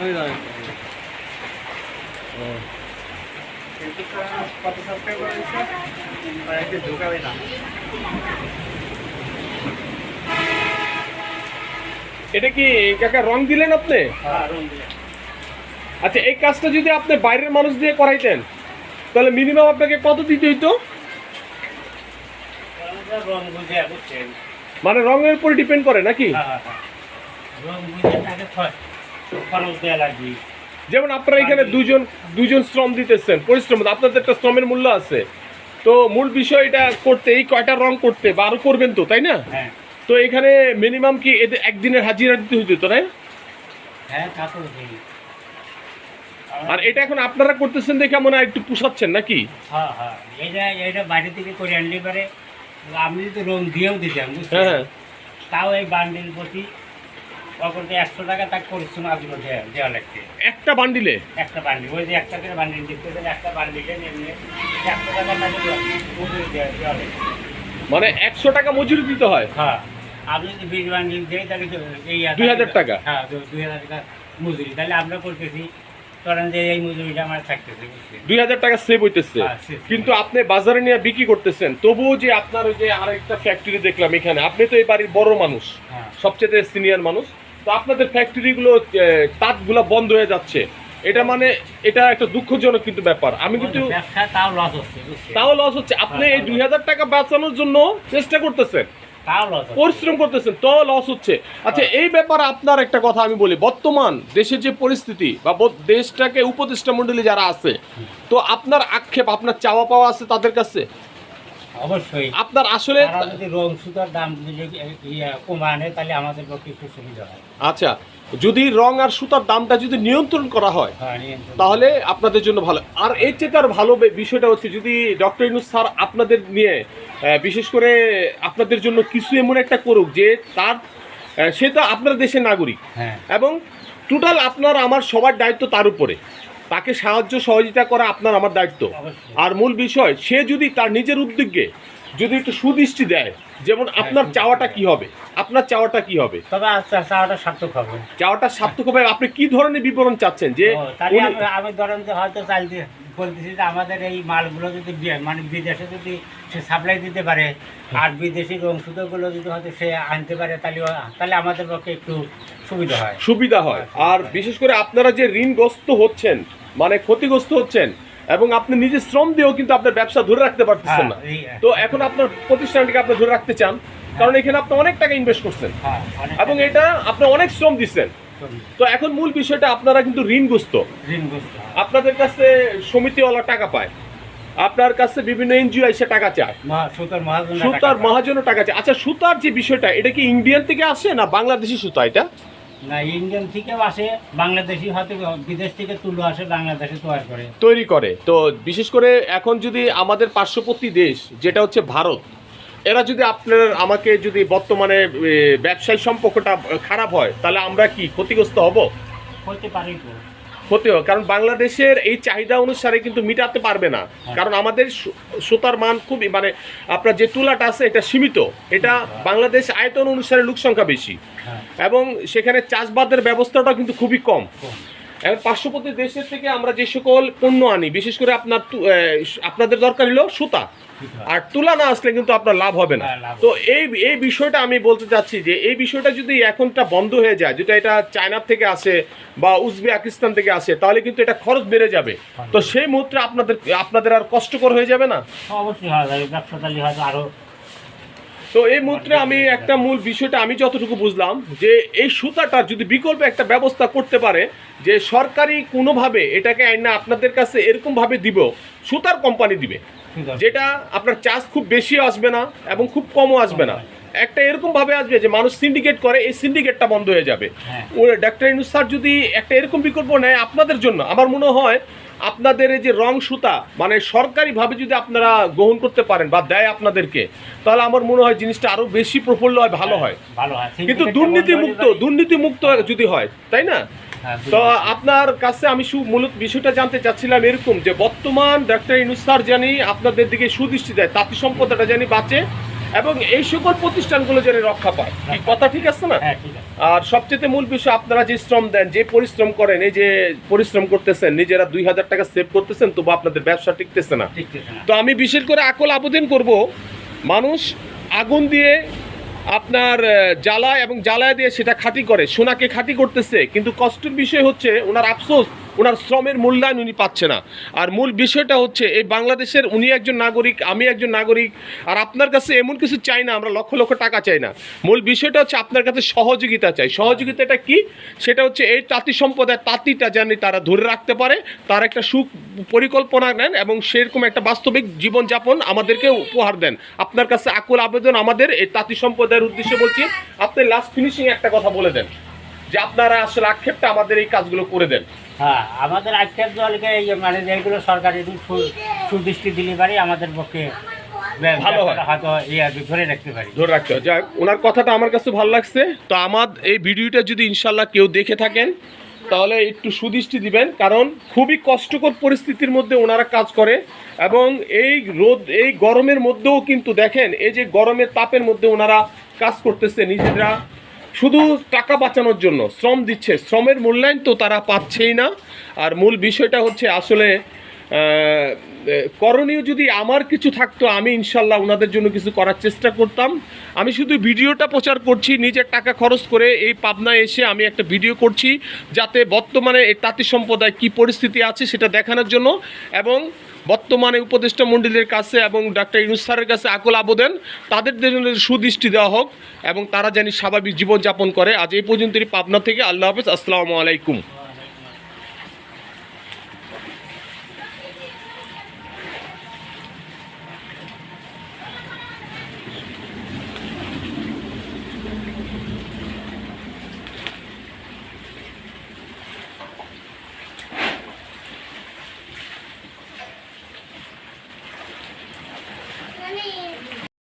ওই দাঁড়ান। ও, কত সাবস্ক্রাইবার হয়েছে আর একটু ঢোকাবে না এটা কি কাকা রং দিলেন আপনি? হ্যাঁ আচ্ছা এই কাজটা যদি আপনি বাইরের মানুষ দিয়ে করাইতেন তাহলে মিনিমাম আপনাকে কত দিতে হইতো? মানে রঙের উপর ডিপেন্ড করে নাকি? হ্যাঁ হ্যাঁ রং বুঝে খ- খরচ দেওয়া লাগবে। যেমন আপনারা এখানে দুজন দুজন শ্রম দিতেছেন পরিশ্রম আপনাদের একটা শ্রমের মূল্য আছে। তো মূল বিষয় এটা করতে এই কয়টা রং করতে বা আরও করবেন তো তাই না? হ্যাঁ। তো এখানে মিনিমাম কি এদের একদিনের হাজিরা দিতে হইতো তো তাই না? হ্যাঁ তা তো আর এটা এখন আপনারা করতেছেন দেখে মনে হয় একটু পুষাচ্ছেন নাকি? হ্যাঁ হ্যাঁ। এইটা বাইরে থেকে করে আনলে পারে। আমি যদি রং দিয়েও দিতাম হ্যাঁ তাও এই বান্ডিল প্রতি তো একশো টাকা তাকে পরিশ্রম আগ্রহ দেওয়া লাগছে। একটা বান্ডিলে? একটা বান্ডিল ওই যে একটা করে বান্ডিল দিতে গেলে একটা বান্ডিলে এমনি? একশো টাকা তাকে মজুরি দেওয়া লাগছে। মানে একশো টাকা মজুরি দিতে হয়? হ্যাঁ। আপনি যদি বিশ বান্ডিল দেয় তাহলে এই 2000 টাকা? হ্যাঁ দুই হাজার টাকা মজুরি। তাহলে আমরা করতেছি ধরেন যে এই মজুরিটা আমার থাকতেছে দুই হাজার টাকা সেভ হইতেছে। হ্যাঁ, কিন্তু আপনি বাজারে নিয়ে বিক্রি করতেছেন তবুও যে আপনার ওই যে আরেকটা ফ্যাক্টরি দেখলাম এখানে আপনি তো এই বাড়ির বড় মানুষ হ্যাঁ। সবচেয়ে সিনিয়র মানুষ। তো আপনাদের ফ্যাক্টরিগুলো তাঁতগুলো বন্ধ হয়ে যাচ্ছে। এটা মানে এটা একটা দুঃখজনক কিন্তু ব্যাপার। আমি কিন্তু তাও লস হচ্ছে তাও লস হচ্ছে। আপনি এই দুই হাজার টাকা বাঁচানোর জন্য চেষ্টা করতেছেন। পরিশ্রম করতেছেন তো লস হচ্ছে। আচ্ছা এই ব্যাপারে আপনার একটা কথা আমি বলি। বর্তমান দেশের যে পরিস্থিতি বা দেশটাকে উপদেষ্টা মন্ডলী যারা আছে তো আপনার আক্ষেপ আপনার চাওয়া পাওয়া আছে তাদের কাছে? অবশ্যই। আপনার আসলে যদি রং সুতার দাম যদি ইয়া আনে তাহলে আমাদের পক্ষে একটু সুবিধা হয়। আচ্ছা যদি রং আর সুতার দামটা যদি নিয়ন্ত্রণ করা হয় হ্যাঁ তাহলে আপনাদের জন্য ভালো। আর এর চেয়ে তার ভালো বিষয়টা হচ্ছে যদি ডক্টর ইনুস স্যার আপনাদের নিয়ে বিশেষ করে আপনাদের জন্য কিছু এমন একটা করুক যে তার সে তো আপনার দেশের নাগরিক। হ্যাঁ। এবং টোটাল আপনার আমার সবার দায়িত্ব তার উপরে। তাকে সাহায্য সহযোগিতা করা আপনার আমার দায়িত্ব। আর মূল বিষয় সে যদি তার নিজের উদ্যোগে যদি একটু সুদৃষ্টি দেয় যেমন আপনার চাওয়াটা কি হবে? আপনার চাওয়াটা কি হবে? তবে আস্তে সার্থক হবে। চাওয়াটা সার্থক হবে। আপনি কি ধরনের বিবরণ চাচ্ছেন যে আমি- ধরেন যে হয়তো দিয়ে বলতেছি যে আমাদের এই মালগুলো যদি মানে বিদেশে যদি সে সাপ্লাই দিতে পারে আর বিদেশি রংসুতোগুলো যদি হয়তো সে আনতে পারে তাহলে তাহলে আমাদের পক্ষে একটু সুবিধা হয়। সুবিধা হয়। আর বিশেষ করে আপনারা যে ঋণগ্রস্ত হচ্ছেন মানে ক্ষতিগ্রস্ত হচ্ছেন এবং আপনি নিজে শ্রম দিয়েও কিন্তু আপনার ব্যবসা ধরে রাখতে পারতেছেন না। হ্যাঁ, তো এখন আপনার প্রতিষ্ঠানটিকে আপনি ধরে রাখতে চান কারণ এখানে আপনি অনেক টাকা ইনভেস্ট করছেন। হ্যাঁ এবং এটা আপনি অনেক শ্রম দিচ্ছেন। তো এখন মূল বিষয়টা আপনারা কিন্তু ঋণগ্রস্ত। আপনাদের কাছে সমিতিওয়ালা টাকা পায়। আপনার কাছে বিভিন্ন এনজিও এসে টাকা চায়। সুতার মহাজন সুতার মহাজনও টাকা চায়। আচ্ছা সুতার যে বিষয়টা এটা কি ইন্ডিয়ান থেকে আসে না বাংলাদেশি সুতা এটা? না ইন্ডিয়ান থেকেও আসে বাংলাদেশি হয়তো বিদেশ থেকে তুলো আসে বাংলাদেশে তৈরি করে। তৈরি করে। তো বিশেষ করে এখন যদি আমাদের পার্শ্ববর্তী দেশ যেটা হচ্ছে ভারত এরা যদি আপনার আমাকে যদি বর্তমানে ব্যবসায়ী সম্পর্কটা খারাপ হয় তাহলে আমরা কি ক্ষতিগ্রস্ত হব? হতে পারি তো ক্ষতি হবে কারণ বাংলাদেশের এই চাহিদা অনুসারে কিন্তু মিটাতে পারবে না। কারণ আমাদের সুতার মান খুবই মানে আপনার যে তুলাটা আছে এটা সীমিত। এটা বাংলাদেশ আয়তন অনুসারে লোক সংখ্যা বেশি। হ্যাঁ। এবং সেখানে চাষবাদের ব্যবস্থাটা কিন্তু খুবই কম। এখন পার্শ্ববর্তী দেশের থেকে আমরা যে সকল পণ্য আনি বিশেষ করে আপনার আপনাদের দরকার হলো সুতা। হয়। আর তুলা না আসলে কিন্তু আপনার লাভ হবে না। হ্যাঁ, তো এই এই বিষয়টা আমি বলতে চাচ্ছি যে এই বিষয়টা যদি এখনটা বন্ধ হয়ে যায় যেটা এটা চায়নার থেকে আসে বা উজবেকিস্তান থেকে আসে তাহলে কিন্তু এটা খরচ বেড়ে যাবে। তো সেই মুহূর্তে আপনাদের আপনাদের আর কষ্টকর হয়ে যাবে না? অবশ্যই হয় হয়তো আরও তো এই মুহূর্তে আমি একটা মূল বিষয়টা আমি যতটুকু বুঝলাম যে এই সুতাটার যদি বিকল্প একটা ব্যবস্থা করতে পারে যে সরকারি কোনোভাবে এটাকে আইনা আপনাদের কাছে এরকমভাবে দিব সুতার কোম্পানি দিবে। যেটা আপনার চার্জ খুব বেশি আসবে না এবং খুব কমও আসবে না। একটা এরকম ভাবে আসবে যে মানুষ সিন্ডিকেট করে এই সিন্ডিকেটটা বন্ধ হয়ে যাবে। হ্যাঁ। ও ডাক্তার ইনুস স্যার যদি একটা এরকম বিকল্প নেয় আপনাদের জন্য আমার মনে হয় আপনাদের এই যে রং সুতা মানে সরকারিভাবে যদি আপনারা গ্রহণ করতে পারেন বা দেয় আপনাদেরকে তাহলে আমার মনে হয় জিনিসটা আরও বেশি প্রফুল্ল হয় ভালো হয় ভালো হয়। কিন্তু সিন্ডিকেটটা দুর্নীতি মুক্ত দুর্নীতি মুক্ত যদি হয় তাই না? তো আপনার কাছে আমি মূলত বিষয়টা জানতে চাচ্ছিলাম এরকম যে বর্তমান ডাক্তার ইনুস স্যার জানি আপনাদের দিকে সুদৃষ্টি দেয় তাঁতি সম্পদটা জানি বাঁচে এবং এই সকল প্রতিষ্ঠানগুলো যেন রক্ষা পায়। কি কথা ঠিক আছে না? হ্যাঁ আর সবচেয়ে মূল বিষয় আপনারা যে শ্রম দেন যে পরিশ্রম করেন এই যে পরিশ্রম করতেছেন নিজেরা দুই হাজার টাকা সেভ করতেছেন তবু আপনাদের ব্যবসা টিকতেছে না। তো আমি বিশেষ করে আকল আবেদন করব মানুষ আগুন দিয়ে আপনার জ্বালায় এবং জ্বালায় দিয়ে সেটা খাঁটি করে, সোনাকে খাঁটি করতেছে। কিন্তু কষ্টের বিষয় হচ্ছে, ওনার আফসোস ওনার শ্রমের মূল্যায়ন উনি পাচ্ছে না। আর মূল বিষয়টা হচ্ছে, এই বাংলাদেশের উনি একজন নাগরিক, আমি একজন নাগরিক, আর আপনার কাছে এমন কিছু চাই না, আমরা লক্ষ লক্ষ টাকা চাই না। মূল বিষয়টা হচ্ছে আপনার কাছে সহযোগিতা চাই। সহযোগিতাটা কি? সেটা হচ্ছে এই তাঁতি সম্প্রদায়ের তাঁতিটা জানি তারা ধরে রাখতে পারে, তার একটা সুখ পরিকল্পনা নেন এবং সেরকম একটা বাস্তবিক জীবনযাপন আমাদেরকে উপহার দেন। আপনার কাছে আকুল আবেদন আমাদের, এই তাঁতি সম্প্রদায়ের উদ্দেশ্যে বলছি, আপনি লাস্ট ফিনিশিং একটা কথা বলে দেন। যে আপনারা আসলে আক্ষেপটা আমাদের এই কাজগুলো করে দেন। হ্যাঁ আমাদের আক্ষেপ দলকে এই যে মানে যেগুলো সরকার একটু সুদৃষ্টি দিলে পারি আমাদের পক্ষে ভালো হয়। হয়তো ধরে রাখতে পারি। ধরে রাখতে হবে যাক ওনার কথাটা আমার কাছে ভালো লাগছে। তো আমার এই ভিডিওটা যদি ইনশাল্লাহ কেউ দেখে থাকেন তাহলে একটু সুদৃষ্টি দিবেন। কারণ খুবই কষ্টকর পরিস্থিতির মধ্যে ওনারা কাজ করে এবং এই রোদ এই গরমের মধ্যেও কিন্তু দেখেন এই যে গরমের তাপের মধ্যে ওনারা কাজ করতেছে। নিজেরা শুধু টাকা বাঁচানোর জন্য, শ্রম দিচ্ছে। শ্রমের মূল্যায়ন তো তারা পাচ্ছেই না। আর মূল বিষয়টা হচ্ছে আসলে করণীয় যদি আমার কিছু থাকতো, আমি ইনশাল্লাহ ওনাদের জন্য কিছু করার চেষ্টা করতাম। আমি শুধু ভিডিওটা প্রচার করছি, নিজের টাকা খরচ করে এই পাবনায় এসে আমি একটা ভিডিও করছি, যাতে বর্তমানে এই তাঁতি সম্প্রদায় কী পরিস্থিতি আছে সেটা দেখানোর জন্য। এবং বর্তমানে উপদেষ্টা মণ্ডলীর কাছে এবং ডাক্তার ইনুস স্যারের কাছে আকল আবেদন। তাদের জন্য সুদৃষ্টি দেওয়া হোক এবং তারা যেন স্বাভাবিক জীবনযাপন করে। আজ এই পর্যন্তই পাবনা থেকে। আল্লাহ হাফিজ। আসসালামু আলাইকুম।